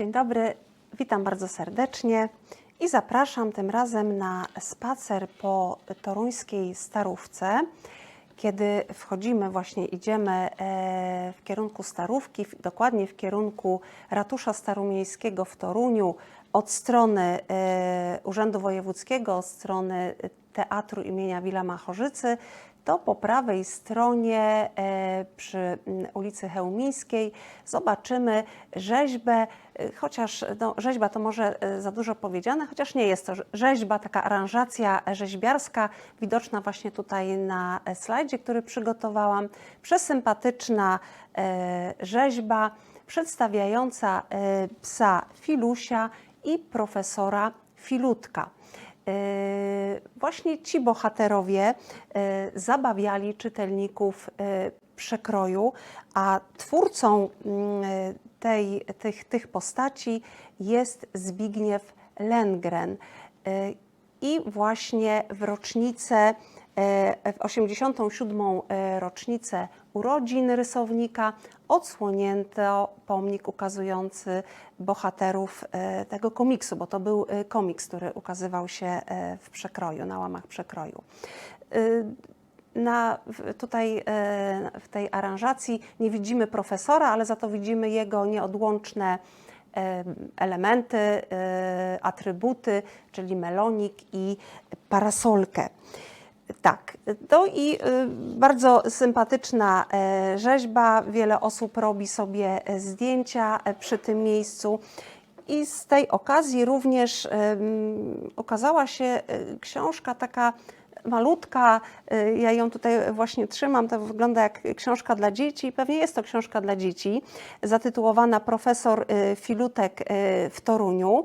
Dzień dobry, witam bardzo serdecznie i zapraszam tym razem na spacer po toruńskiej Starówce. Kiedy wchodzimy, właśnie idziemy e, w kierunku Starówki, dokładnie w kierunku Ratusza Staromiejskiego w Toruniu, od strony e, Urzędu Wojewódzkiego, od strony Teatru imienia Wilama Chorzycy, to po prawej stronie e, przy ulicy Chełmińskiej zobaczymy rzeźbę, e, chociaż no, rzeźba to może e, za dużo powiedziane, chociaż nie jest to rze- rzeźba, taka aranżacja rzeźbiarska, widoczna właśnie tutaj na slajdzie, który przygotowałam. Przesympatyczna rzeźba przedstawiająca psa Filusia i profesora Filutka. E, Właśnie ci bohaterowie e, zabawiali czytelników e, przekroju, a twórcą mm, tej, tych, tych postaci jest Zbigniew Lengren. I właśnie w rocznicę, w 87. e, rocznicę urodzin rysownika odsłonięto pomnik ukazujący bohaterów e, tego komiksu, bo to był e, komiks, który ukazywał się e, w przekroju, na łamach przekroju. Na, tutaj w tej aranżacji nie widzimy profesora, ale za to widzimy jego nieodłączne elementy, atrybuty, czyli melonik i parasolkę. Tak, to i y, bardzo sympatyczna e, rzeźba. Wiele osób robi sobie e, zdjęcia e, przy tym miejscu. I z tej okazji również em, ukazała się książka taka malutka. e, Ja ją tutaj właśnie trzymam. To wygląda jak książka dla dzieci. Pewnie jest to książka dla dzieci, zatytułowana Profesor e, Filutek e, w Toruniu.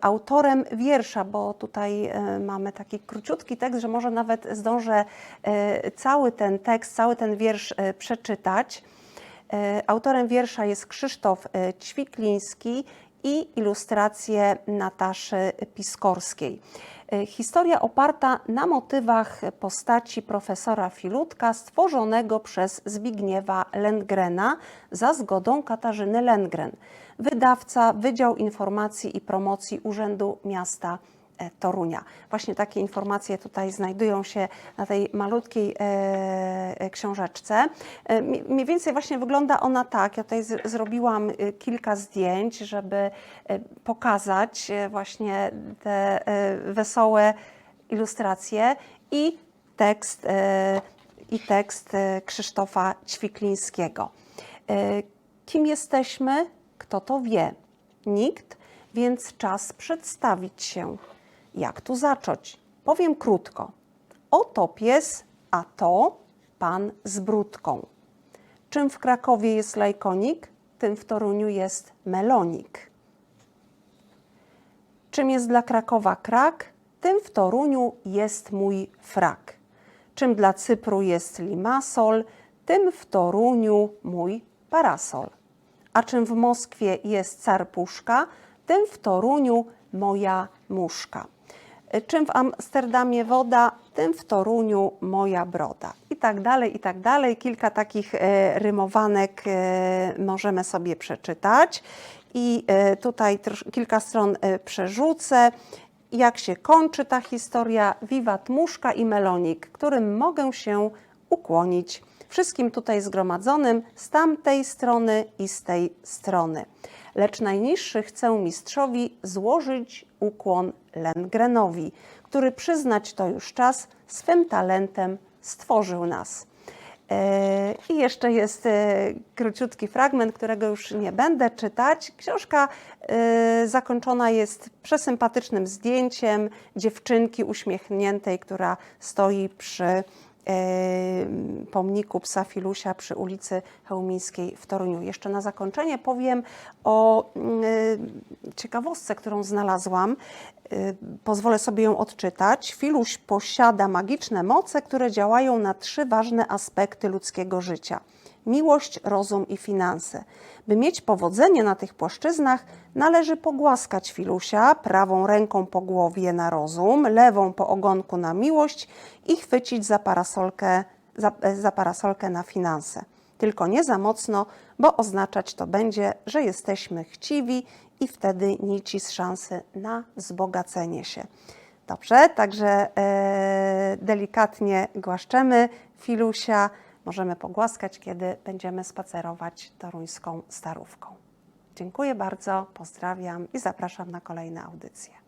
Autorem wiersza, bo tutaj mamy taki króciutki tekst, że może nawet zdążę cały ten tekst, cały ten wiersz przeczytać. Autorem wiersza jest Krzysztof Ćwikliński i ilustracje Nataszy Piskorskiej. E, Historia oparta na motywach postaci profesora Filutka stworzonego przez Zbigniewa Lengrena za zgodą Katarzyny Lengren, wydawca Wydział Informacji i Promocji Urzędu Miasta Torunia. Właśnie takie informacje tutaj znajdują się na tej malutkiej e, e, książeczce. E, mniej więcej właśnie wygląda ona tak. Ja tutaj zrobiłam e, kilka zdjęć, żeby e, pokazać e, właśnie te e, wesołe ilustracje i tekst, e, i tekst e, Krzysztofa Ćwiklińskiego. E, Kim jesteśmy? Kto to wie? Nikt, więc czas przedstawić się. Jak tu zacząć? Powiem krótko. Oto pies, a to pan z brudką. Czym w Krakowie jest lajkonik, tym w Toruniu jest melonik. Czym jest dla Krakowa krak, tym w Toruniu jest mój frak. Czym dla Cypru jest limasol, tym w Toruniu mój parasol. A czym w Moskwie jest car puszka, tym w Toruniu moja muszka. Czym w Amsterdamie woda, tym w Toruniu moja broda. I tak dalej, i tak dalej. Kilka takich e, rymowanek e, możemy sobie przeczytać. I e, tutaj kilka stron e, przerzucę. Jak się kończy ta historia? Wiwat muszka i melonik, którym mogę się ukłonić wszystkim tutaj zgromadzonym z tamtej strony i z tej strony. Lecz najniższy chcę mistrzowi złożyć ukłon Lengrenowi, który przyznać to już czas swym talentem stworzył nas. E, I jeszcze jest e, króciutki fragment, którego już nie będę czytać. Książka e, zakończona jest przesympatycznym zdjęciem dziewczynki uśmiechniętej, która stoi przy pomniku psa Filusia przy ulicy Chełmińskiej w Toruniu. Jeszcze na zakończenie powiem o ciekawostce, którą znalazłam. Pozwolę sobie ją odczytać. Filuś posiada magiczne moce, które działają na trzy ważne aspekty ludzkiego życia: miłość, rozum i finanse. By mieć powodzenie na tych płaszczyznach, należy pogłaskać Filusia prawą ręką po głowie na rozum, lewą po ogonku na miłość i chwycić za parasolkę, za, za parasolkę na finanse. Tylko nie za mocno, bo oznaczać to będzie, że jesteśmy chciwi i wtedy nici z szansy na wzbogacenie się. Dobrze, także e, delikatnie głaszczemy filusia. Możemy pogłaskać, kiedy będziemy spacerować toruńską starówką. Dziękuję bardzo, pozdrawiam i zapraszam na kolejne audycje.